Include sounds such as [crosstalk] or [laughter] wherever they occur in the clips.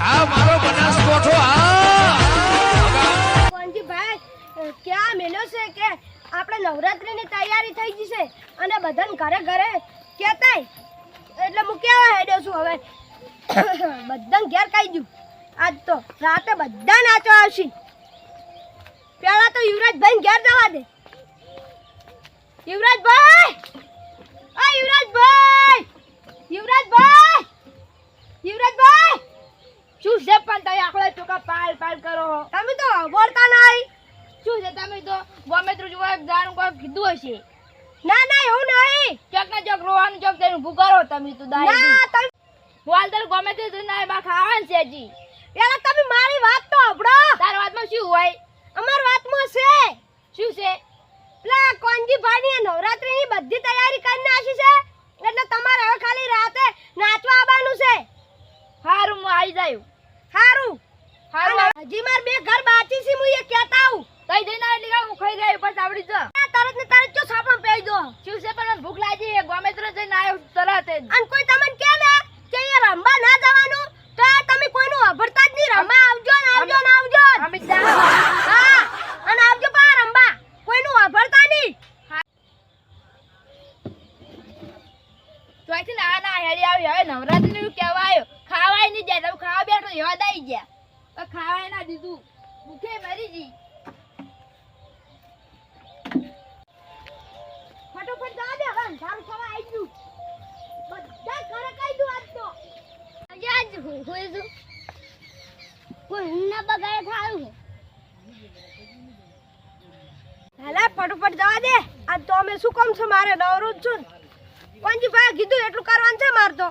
આ મારો બનાસકોઠો તૈયારી થઈ ગઈ છે અને બધાને ઘરે ઘરે કહેતાય? એટલે હું કેવા હેડ્યો છું હવે? [coughs] બધાને ઘેર કહી દઉં. આજ તો રાતે બધા નાચો આવશે. પેલા તો યુવરાજભાઈ ઘેર જવા દે. યુવરાજભાઈ! આ યુવરાજભાઈ! યુવરાજભાઈ! યુવરાજભાઈ! શું છે પણ તમે આખલા ચોકા પાલ પાલ કરો તમે તો બોલતા નહીં. શું છે તમે તો ગમે તેટલું જોવા જાણ કોઈ કીધું હશે? ના ના એવું નહીં. ચોક ના ચોક રોવાનું ચોક તેને ઊભું કરો તમે તો ના દાઈ તમે ગમે તે તું ના બા ખાવાનું છે હજી. પેલા તમે મારી વાત તો સાંભળો. તાર વાતમાં શું હોય? અમાર વાતમાં છે. શું છે? પેલા કોનજીભાઈની નવરાત્રીની બધી તૈયારી કરી નાખી છે. એટલે તમારે હવે ખાલી રાતે નાચવા આવવાનું છે. હારું હું આવી જાયું સારું હારું હજી માર બે ઘર બાકી છે હું એ કહેતા આવું. તઈ જઈને એટલે કાં હું ખાઈ ગયું પછી આવડી જા. તરત ને તરત જો સાપણ પેઈ દો. શું છે પણ ભૂખ લાગી ગમે તરત જઈને આવ્યો તરત જ. અને કોઈ તમને આજ હોય તો કોઈ ના બગાડે થારું હેલા, ફટોફટ જવા દે. આ તો અમે શું કામ છે? મારે નવરું જ છું કોણજી ભાઈ કીધું એટલું કરવાનું છે મારે તો.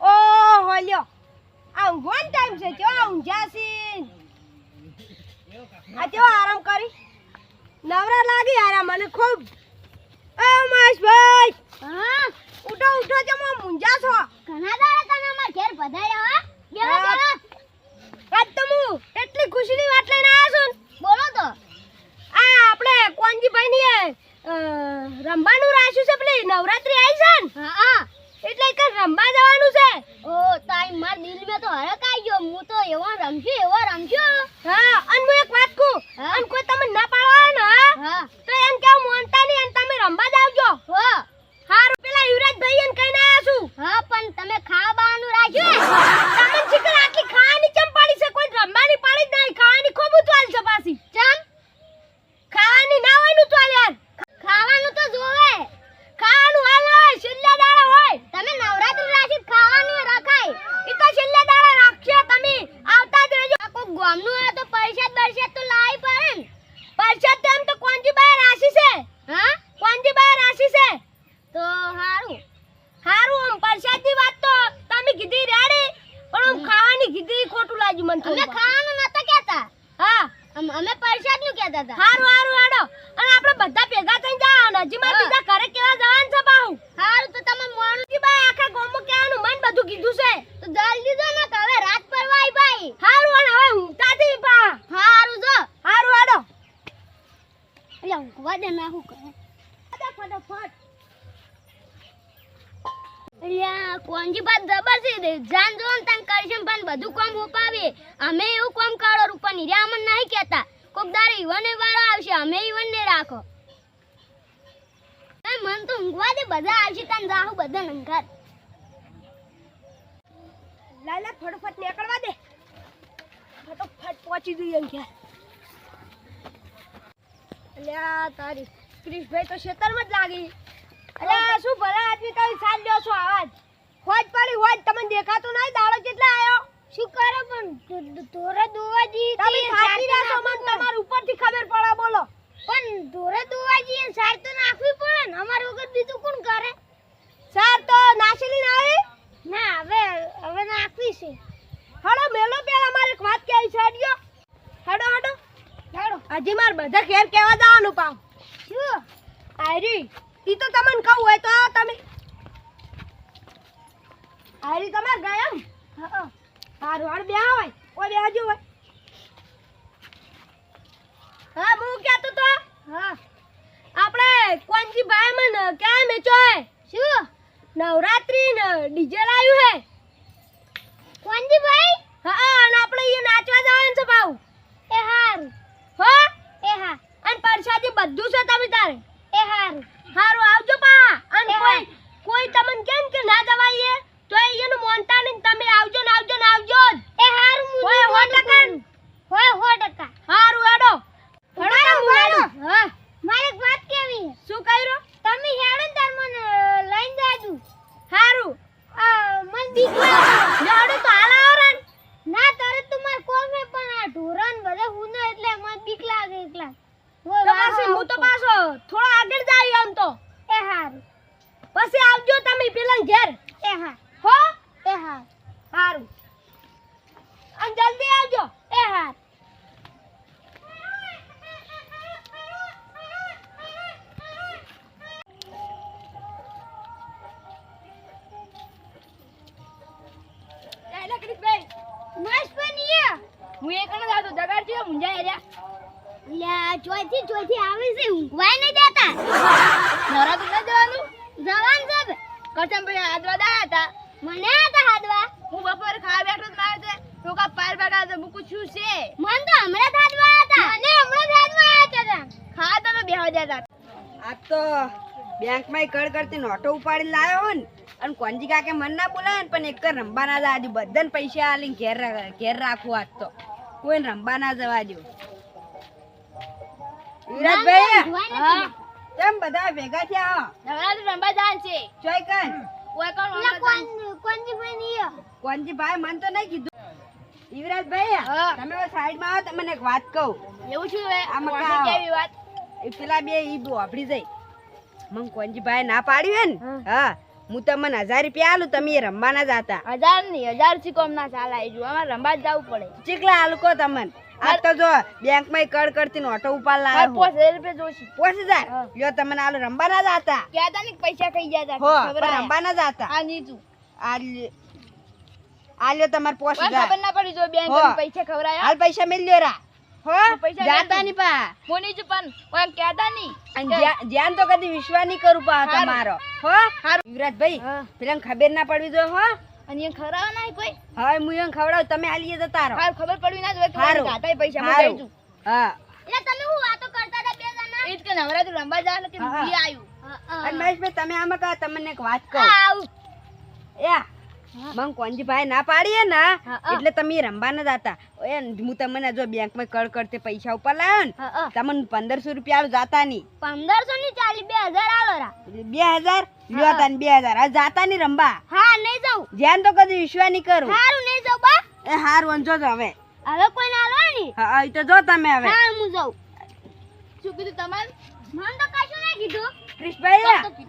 ઓ હોલ્યો આ ઊંઘવાનો ટાઈમ છે કેવો ઊંઘ્યા છે આ કેવો આરામ કરી. નવરા લાગી આરા મને ખૂબ એ મહેશભાઈ હા? ઉઠો ઉઠો જમો મુંજા છો. ઘણા દાડા તમે અમાર ઘેર પધાર્યા હો. બેહો. બેહો. આજ તો હું એટલી ખુશીની વાત લઈને આવ્યો છું. બોલો તો. આ આપણે કોણજીભાઈ ની રમવાનું રાખ્યું છે પેલી? નવરાત્રી આવી છે ને હા હા એટલે કઈ રમવા જવાનું છે ઓ તારી માર દિલ મે તો હરક આવી ગયો હું તો એવો રમશું એવો રમશું હા અને હું એક વાત કહું હા. અને કોઈ તમે ના પાડવા ને હા હા તો એમ કેવું મોનતા નહીં અને તમે રમવા જ આવજો હો હારું પેલા યુવરાજભાઈ એને કહીને આવ્યા છું હા પણ તમે ખાવા બાવાનું રાખ્યું ને તમને શીખર આટલી ખાવાની ચમ પડી છે કોઈ રમવાની પડી જ નહીં ખાવાની ખૂબ ઉતવાલ છે પાછી ચમ ખાવાની ના હોયનું ઉતવાલ યાર ખાવાનું તો જોવે ખાવાનું હાલ હોય છેલ્લા દાડા હોય તમે નવરાત્રી રાખી ખાવાનું રખાય ઈ તો છેલ્લા દાડા રાખશે તમે આવતા જ રહેજો આ કોઈ ગામનું આ તો પરસાદ બરસાદ તો લાવી પડે ને પરસાદ તો એમ તો કોણજીભાઈ રાશી છે હા કોણજીભાઈ રાશી છે તો હારું હારું આમ પરસાદની વાત તો તમે કીધી રેડી પણ આમ ખાવાની કીધી ખોટું લાગ્યું મને અમે થોડું. ખાવાનું નતા કહેતા હા અમ- અમે પરસાદનું કહેતા હતા હારું હારું હેડો અને આપણે બધા ભેગા થઈને જાવ હજી મારે હા. બીજા ઘરે કેવા જવાનું છે બાહુ હારું તો તમે મોણું ભાઈ આખા ગામમાં કહેવાનું મન બધું કીધું છે તો જલ્દી જો ને હવે રાત પરવાય ભાઈ. હારું અને હવે ઊંઘતા થી પા. હારું જો. હારું આડો એટલે ઊંઘવા દે ના હું કરે? ફટાફટ અલ્યા કોંજી બાદ જબર છે જાન જો ને તને કરશું પણ બધું કામ ઉપાવે અમે એવું કામ કરો રૂપા નિર્યા અમને નહીં કહેતા. કોક દારે ઈવને વાળો આવશે અમે ઈવન ને રાખો મન તો ઊંઘવા દે બધા આવશે તને જાહુ બધા નંગાર લાલા, ફટાફટ નીકળવા દે. ફટાફટ પહોંચી જઈએ અલ્યા તારી ક્રિશભાઈ તો ખેતરમાં જ લાગી. અલ્યા શું ભલા આદમી તમે સાથ લ્યો છો આવાજ હોજ પડી, હોજ. તમને દેખાતું નહીં, દાડો કેટલા આવ્યો શું કરો પણ? ધોરે દુવાજી તમે થાકી રહ્યા છો મને તમાર ઉપરથી ખબર પડે બોલો પણ ધોરે દુવાજી સાર તો નાખવી પડે ને અમાર વગર બીજું કોણ કરે સાર તો નાસેલી ના આવી ના હવે હવે નાખવી છે. હડો મેલો પેલા મારે એક વાત કહેવી છે હડ્યો હડો હડો. હડો. હજી માર બધા ઘેર કેવા જવાનું પાવ. શું? આયરી ઈ તો તમને કહું હોય તો આવો તમે. આયરી તમાર ગયા ને હા હારું હારું બે હોય કોઈ બે હજુ હોય. હા હું કહેતો તો. હા. આપણે કોણજી ભાઈ મને ક્યાં મેચો હે શું? નવરાત્રી ને ડીજે લાવ્યું હે. કોંજીભાઈ હા અને આપણે અહીંયા નાચવા જવાનું છે ભાવ એ હારું. હો? એ હા. અને પરસાદી બધું છે તમે તારે. એ હારું. હારું આવજો પા. અને કોઈ કોઈ તમને કેમ કે ના જવાઈએ તો એનું મોનતા નહીં તમે આવજો ને હું એક જ આવતો જગાડ છે મુંજાય રહ્યા. લ્યા ચોથી ચોથી આવે છે ઊંઘવાય નહીં દેતા તો ન જવાનું. જવાન છે કરચમ ભાઈ હાથવા દા હતા. મને હતા હાદવા હું બપોર ખાવા બેઠો તો મારે છે ટોકા પાર પાડા તો મૂકું છું છે. મન તો હમણાં હાદવા હતા. મને હમણાં હાદવા હતા. ખા તમે બેહવા જતા આ તો બેંકમાં કડ કરતી નોટો ઉપાડી લાવ્યો ને અને કોંજી કાકે મન ના બોલાવે ને પણ એક રંબા રમવા ના જવા દઉં બધાને પૈસા આલીને ઘેર ઘેર રાખવું આજ તો. કોઈને રંબા ના જવા દઉં વિરાજભાઈ બધા ભેગા થયા નવરાત્રી જાન છે. કન કોંજી ભાઈ મન તો નહીં કીધું. યુવરાજભાઈ. તમે સાઈડમાં આવો તમને એક વાત કહું. એવું? કેવી વાત? પેલા બે ઈ વાપરી જાય. મન કોંજી ભાઈ ના પાડ્યું હે ને હા. હું તમને હજાર રૂપિયા આલું તમે એ રમવા ના જાતા હજાર નહીં હજારથી કોમ ના ચાલે જો અમારે રમવા જ જવું પડે. ચીકલા આલુકો તમને? આ તો જો બેંકમાં કડ કરતી ઓટો ઉપાડ લાવ પાંચ હજાર રૂપિયા જોશી. પોસ હજાર. લ્યો તમને આલુ રમવા ના જાતા કહેતા ને પૈસા ખાઈ ગયા હો હતા પણ રમવા ના જાતા આ નીચું. આ આલ્યો તમારે પોસ હજાર ખબર ના પડી જો બેંક પૈસા ખવડાયા. હાલ પૈસા મેલ્યો રા. પૈસા જાતા ની પા. હું નીચું પણ કોઈ કહેતા નહીં. અને જ્યાં- જ્યાં તો કદી વિશ્વાસ નહીં કરું પા તમારો. હો યુવરાજભાઈ પેલા ખબર ના પડવી જોઈએ હો. અને એ ખરા નહીં કોઈ? હવે હું એને ખવડાવ તમે આલીએ તો તારો. હાર ખબર પડવી ના જોઈએ હારું. પૈસા હું હારું. દઈ હા. એટલે તમે હું વાતો કરતા હતા બે જણા? એ કે નવરાત્રી ને કે અને મહેશભાઈ તમે આમાં કહો તમને એક વાત કહું. આવું. યા. મન કોંજી ભાઈ ના પાડીએ ને. એટલે તમે રમવા ન જાતા હું તમને જો બેંકમાં કડ કરતે પૈસા ઉપર લાવ્યો ને. તમને પંદરસો રૂપિયા આલું જાતા નહીં. પંદરસો ની ચાલી બે હજાર આલો રા. બે હજાર? લ્યો તાન બે હજાર. હવે જાતા નહીં રમવા હા નહીં જાઉં. ધ્યાન તો કદી વિશ્વાસ નહીં કરું. હારું નહીં જાઉં બા. એ હાર વંચો જ હવે. હવે કોઈ ના આલો ની? હા એ તો જો તમે હવે. હા હું જાઉં. શું કીધું તમારે? મને તો કશું નહીં કીધું. ક્રિશભાઈ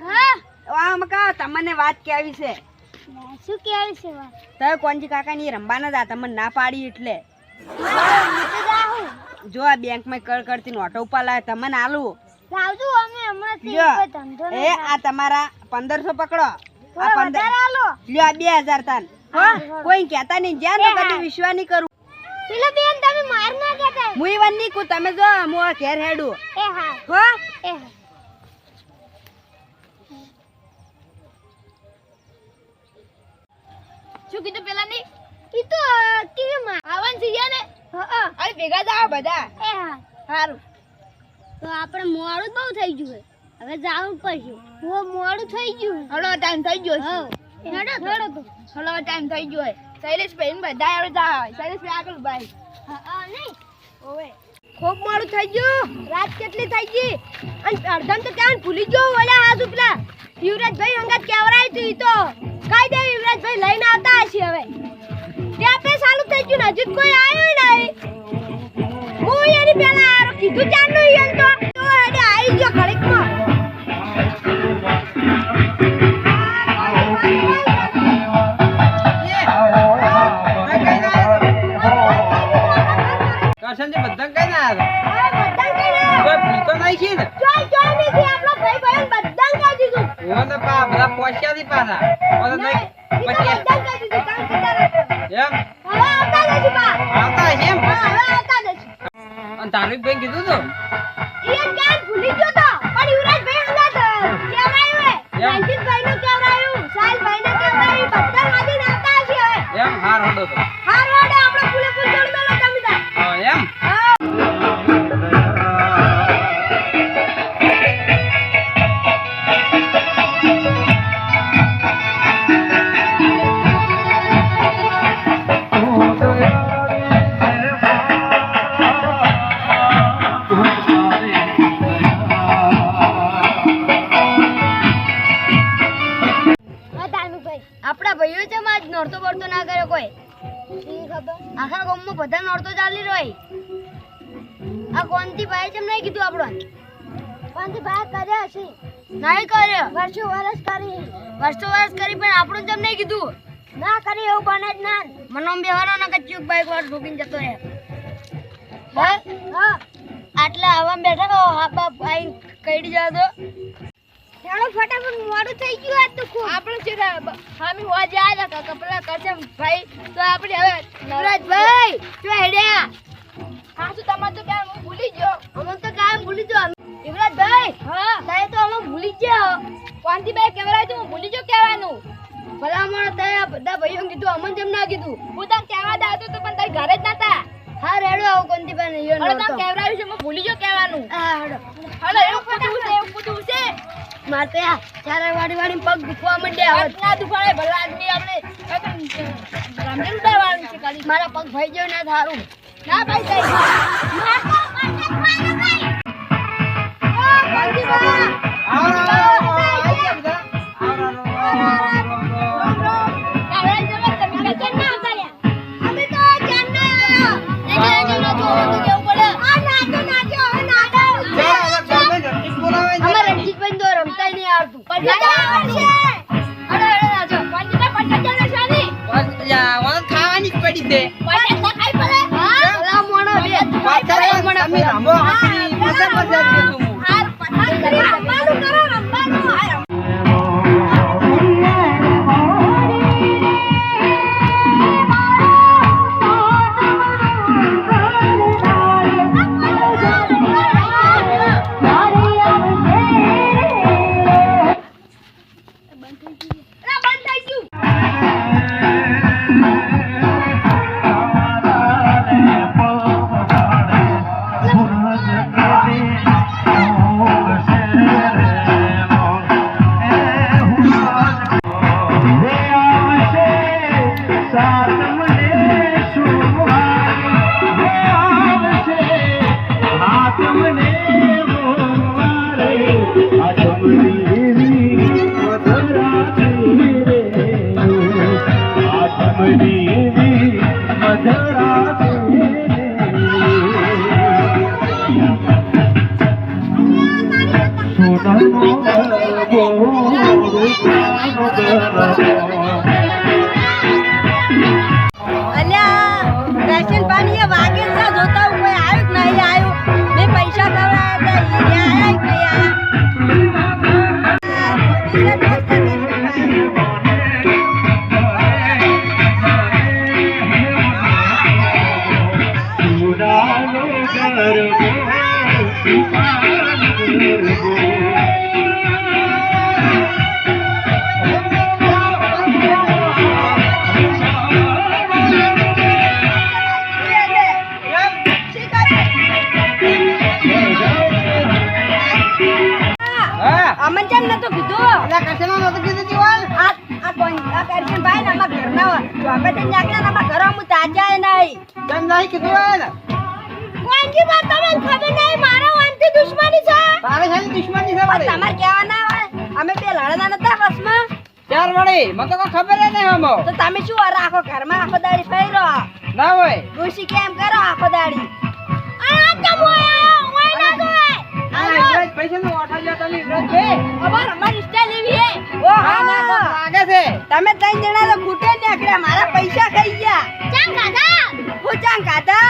હા. આમ કહો તમને વાત કેવી છે? શું કેવું છે વાત? તમે કોંજી કાકા ની રમવા ન મને ના પાડી એટલે. જો આ બેંકમાં કળ કરતી નોટો ઉપર લાવે તમને આલું. લાવજો અમે હમણાં. ધંધો એ આ તમારા પંદરસો પકડો. આ થોડા પંદર વધારે આલો. લ્યો આ બે હજાર તાન. હો કોઈ કહેતા નહીં. જ્યાં તો કદી વિશ્વાસ નહીં કરું. પેલો બેન તમે માર ના કહેતા. હું ઈ વાર નહીં કું તમે જો હું આ ઘેર હેડું. એ હા. હો? એ હા. શું કીધું પેલા ની ઈ તો કેવી માં આવન છે ને હા. અરે ભેગા જાવ બધા. એ હા. સારું તો આપણે મોડું બહુ થઈ ગયું હવે જાવું પડશે. બહુ મોડું થઈ ગયું હળો ટાઈમ થઈ ગયો હા છે હેડો થોડો તો. હળો ટાઈમ થઈ ગયો છે શૈલેષભાઈ ભાઈ બધા જાવ જાય શૈલેષભાઈ આગળ ભાઈ. હા નહીં. ઓવે. ખૂબ મોડું થઈ ગયું. રાત કેટલી થઈ ગઈ? અને અડધમ તો ક્યાં ભૂલી ગયો. ઓલા હાથ ઉપલા યુવરાજભાઈ હંગાત કેવરાય તું તો. કઈ દે યુવરાજભાઈ લઈને આવતા હશે હવે. ત્યાં પે ચાલુ થઈ ગયું ને, હજુ કોઈ આવ્યું નહીં. હું એની પેલા કીધું ઈયન તો તો હેડે હાર હડો તો. ચાલી રહી આ કોનથી ભાઈ જેમ નહીં કીધું આપણો કોનથી ભાઈ કર્યા હશે નહીં કર્યો? વર્ષો વર્ષ કરી. વર્ષો વર્ષ કરી પણ આપણું જેમ નહીં કીધું? ના કરી એવું બને જ ના. મનોમ બેવાનો ના કચ્યું બાઈક વાર ઠોકીને જતો રહે. હા આટલા હવા બેઠા કહો હા બાપ ભાઈ કઈડી જાવ તો. ચાલો ફટાફટ મોડું થઈ ગયું આ તો ખૂબ. આપણે છે હામી હોવા જાય ને કપડા કરશે ભાઈ. તો આપણે હવે નવરાજભાઈ શું હેડ્યા હા શું તમારે તો કામ હું ભૂલી ગયો. અમે તો કાયમ ભૂલી જો યુવરાજભાઈ હા. તારે તો અમે ભૂલી ગયા. જાઓ કોણથી ભાઈ કહેવાય તો હું ભૂલી ગયો કહેવાનું. ભલામણ તારે બધા ભાઈઓ કીધું અમને જેમ ના કીધું. હું તને કહેવા દા તો પણ તારી ઘરે જ નતા હા રેડો આવો કોનથી ભાઈ નહીં અરે તને કહેવડાવ્યું છે હું ભૂલી ગયો કહેવાનું. હા હેડો. હલો એવું બધું છે એવું બધું છે મારે આ ચારે વાડી વાડી પગ દુખવા મંડ્યા હવે ના દુખાડે ભલા આદમી આપણે રમઝાન ઉડાડવાનું છે ખાલી મારા પગ ભાઈ ગયો ના થારું ના ભાઈ કઈ આવો, નહીં મારા વાનથી દુશ્મની છે. તારે શાની દુશ્મની છે મારી? તમારે કહેવા ના હોય અમે બે લડતા નતા બસમાં. ચાર વળી, મને તો ખબર જ નહીં હમો. તો તમે શું રાખો ઘરમાં આખો દાડી ફેરો ના હોય. કેમ કરો આખો દાડી? આ યુવરાજ પૈસાનો ઓઠો લ્યો તમે, યુવરાજભાઈ. અમાર અમારી સ્ટાઈલ એવી હે. ઓ હા, ના, લાગે છે. તમે ત્રણ જણા તો ખૂટે નીકળ્યા મારા પૈસા ખાઈ ગયા. ચાંગ ખાધા હું ચાંગ ખાધા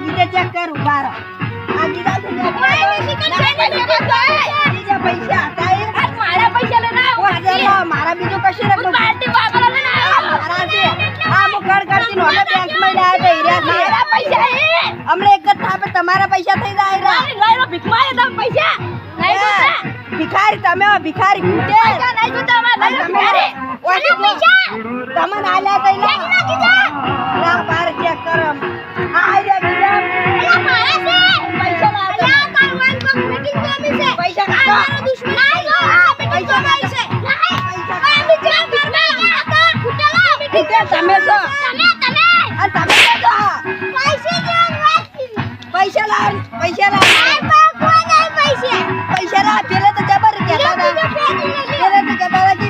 ગીતે ચેક કર ઉભાર આ ગીતા પૈસા મારા પૈસા લેના આવો કરતી નો અમે પૈસા હે એક જ થાપે તમારા પૈસા થઈ જાય રા પૈસા. લઈ ભિખારી તમે ભિખારી ભૂતે નહીં જોતા અમારા ભિખારી. લો જો. તમને આલ્યા તઈ લા. લા, બાર ચેક કરો. આ. પૈસા. પૈસા કાઢો. કૂટે તમે છો. આ તમે છો તો. પૈસા લાવ. પૈસા લાવ. પૈસા લાવ. પેલા તો જબર કહેતા હતા. પેલા તો કહેતા કે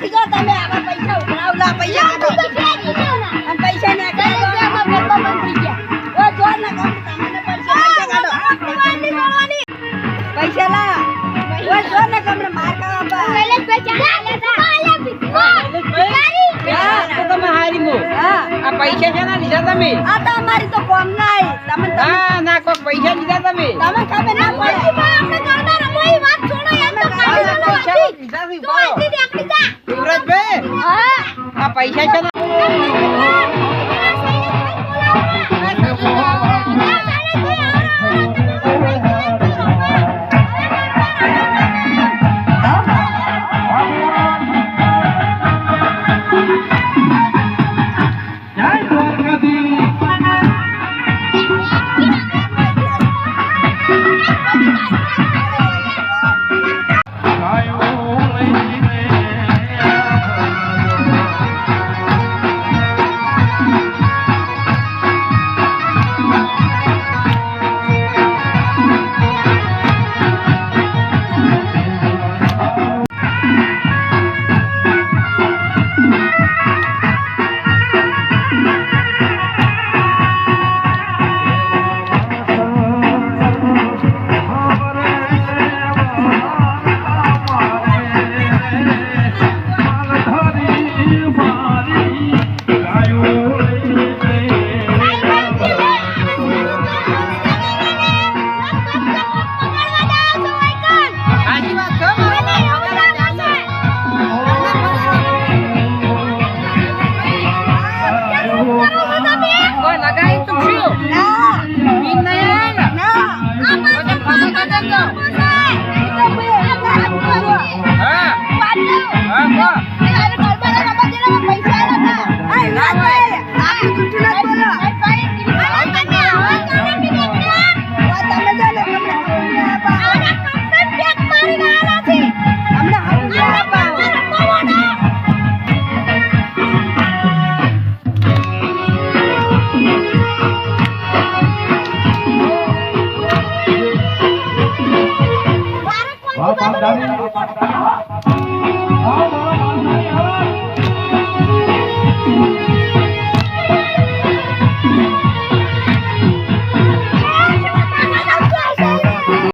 તમે આવા પૈસા ઉઘરાવ પૈસા કાઢો. અને પૈસા ના કાઢો. ઓ જો ના કાઢો તમને પડશે પૈસા લા ઓ જો ના કમરે માર ખાવા હા, તો તમે હારી મો. હા. આ પૈસા છે ના લીધા તમે. આ તો અમારી તો કોમ નાય. તમે હા ના કોક પૈસા લીધા તમે. તમે ખબર ના પડે. આ પૈસા લીધા છે ઉપાડો. યુવરાજભાઈ આ પૈસા છે ને.